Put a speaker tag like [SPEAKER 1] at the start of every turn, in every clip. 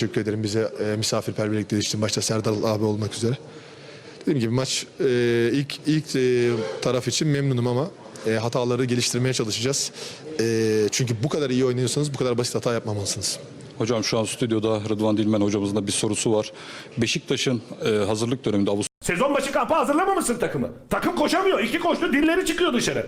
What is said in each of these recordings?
[SPEAKER 1] Teşekkür ederim bize e, misafirperverlikle için başta Serdar abi olmak üzere. Dediğim gibi maç e, ilk ilk e, taraf için memnunum ama e, hataları geliştirmeye çalışacağız. E, çünkü bu kadar iyi oynuyorsanız bu kadar basit hata yapmamalısınız.
[SPEAKER 2] Hocam şu an stüdyoda Rıdvan Dilmen hocamızın da bir sorusu var. Beşiktaş'ın e, hazırlık döneminde Avusturya
[SPEAKER 3] Sezon başı kampa hazırlamamışsın takımı. Takım koşamıyor. İki koştu dilleri çıkıyor dışarı.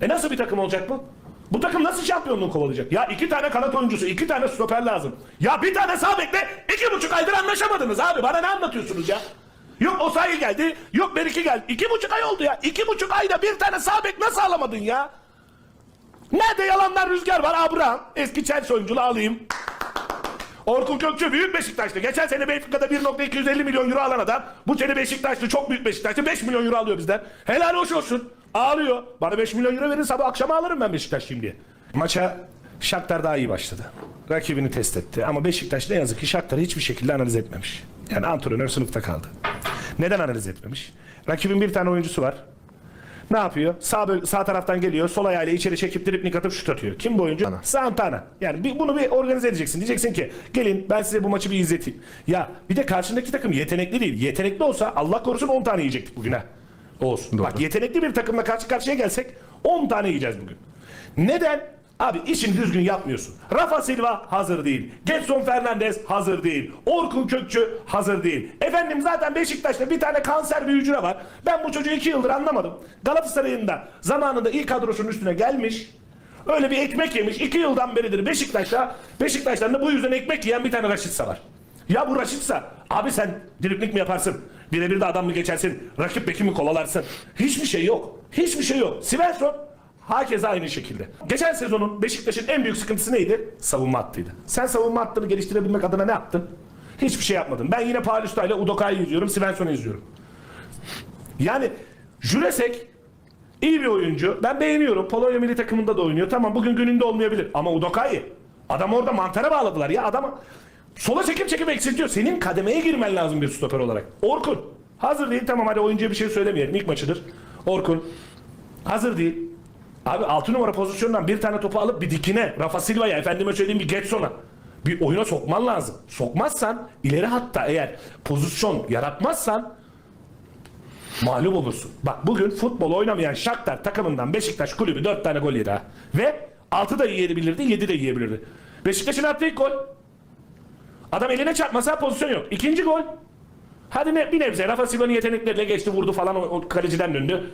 [SPEAKER 3] E nasıl bir takım olacak bu? Bu takım nasıl şampiyonluğu kovalayacak? Ya iki tane kanat oyuncusu, iki tane stoper lazım. Ya bir tane sağ bekle, iki buçuk aydır anlaşamadınız abi. Bana ne anlatıyorsunuz ya? Yok Osayi geldi, yok Beriki geldi. İki buçuk ay oldu ya. İki buçuk ayda bir tane sağ bek nasıl alamadın ya? Nerede yalanlar rüzgar var? Abraham, eski Chelsea oyunculu alayım. Orkun Kökçü büyük Beşiktaş'tı. Geçen sene Benfica'da 1.250 milyon euro alan adam. Bu sene Beşiktaş'tı çok büyük Beşiktaş'tı. 5 milyon euro alıyor bizden. Helal hoş olsun. Ağlıyor. Bana 5 milyon euro verin sabah akşama alırım ben Beşiktaş şimdi. Maça Shakhtar daha iyi başladı. Rakibini test etti. Ama Beşiktaş ne yazık ki Shakhtar'ı hiçbir şekilde analiz etmemiş. Yani antrenör sınıfta kaldı. Neden analiz etmemiş? Rakibin bir tane oyuncusu var. Ne yapıyor? Sağ, böl- sağ taraftan geliyor. Sol ayağıyla içeri çekip dripling atıp şut atıyor. Kim bu oyuncu? Santana. Yani bir, bunu bir organize edeceksin. Diyeceksin ki gelin ben size bu maçı bir izleteyim. Ya bir de karşındaki takım yetenekli değil. Yetenekli olsa Allah korusun 10 tane yiyecektik bugün ha. Olsun. Bak yetenekli bir takımla karşı karşıya gelsek 10 tane yiyeceğiz bugün. Neden? Abi işini düzgün yapmıyorsun. Rafa Silva hazır değil. Getson Fernandez hazır değil. Orkun Kökçü hazır değil. Efendim zaten Beşiktaş'ta bir tane kanser bir hücre var. Ben bu çocuğu iki yıldır anlamadım. Galatasaray'ın da zamanında ilk kadrosunun üstüne gelmiş. Öyle bir ekmek yemiş. iki yıldan beridir Beşiktaş'ta. Beşiktaş'tan da bu yüzden ekmek yiyen bir tane Raşitsa var. Ya bu Raşitsa abi sen driplik mi yaparsın? Birebir de adam mı geçersin? Rakip beki mi kovalarsın? Hiçbir şey yok. Hiçbir şey yok. Svensson Hakeza aynı şekilde. Geçen sezonun Beşiktaş'ın en büyük sıkıntısı neydi? Savunma hattıydı. Sen savunma hattını geliştirebilmek adına ne yaptın? Hiçbir şey yapmadın. Ben yine Paulista ile Udoka'yı izliyorum, Svensson'u izliyorum. Yani Juresek iyi bir oyuncu. Ben beğeniyorum. Polonya milli takımında da oynuyor. Tamam bugün gününde olmayabilir. Ama Udoka'yı adam orada mantara bağladılar ya. Adama sola çekip çekip eksiltiyor. Senin kademeye girmen lazım bir stoper olarak. Orkun hazır değil. Tamam hadi oyuncuya bir şey söylemeyelim. İlk maçıdır. Orkun hazır değil. Abi 6 numara pozisyondan bir tane topu alıp bir dikine Rafa Silva'ya efendime söyleyeyim bir Getson'a bir oyuna sokman lazım. Sokmazsan ileri hatta eğer pozisyon yaratmazsan mağlup olursun. Bak bugün futbol oynamayan Shakhtar takımından Beşiktaş kulübü 4 tane gol yedi ha. Ve 6 da yiyebilirdi 7 de yiyebilirdi. Beşiktaş'ın attığı gol. Adam eline çarpmasa pozisyon yok. İkinci gol. Hadi ne, bir nebze Rafa Silva'nın yetenekleriyle geçti vurdu falan o, o kaleciden döndü.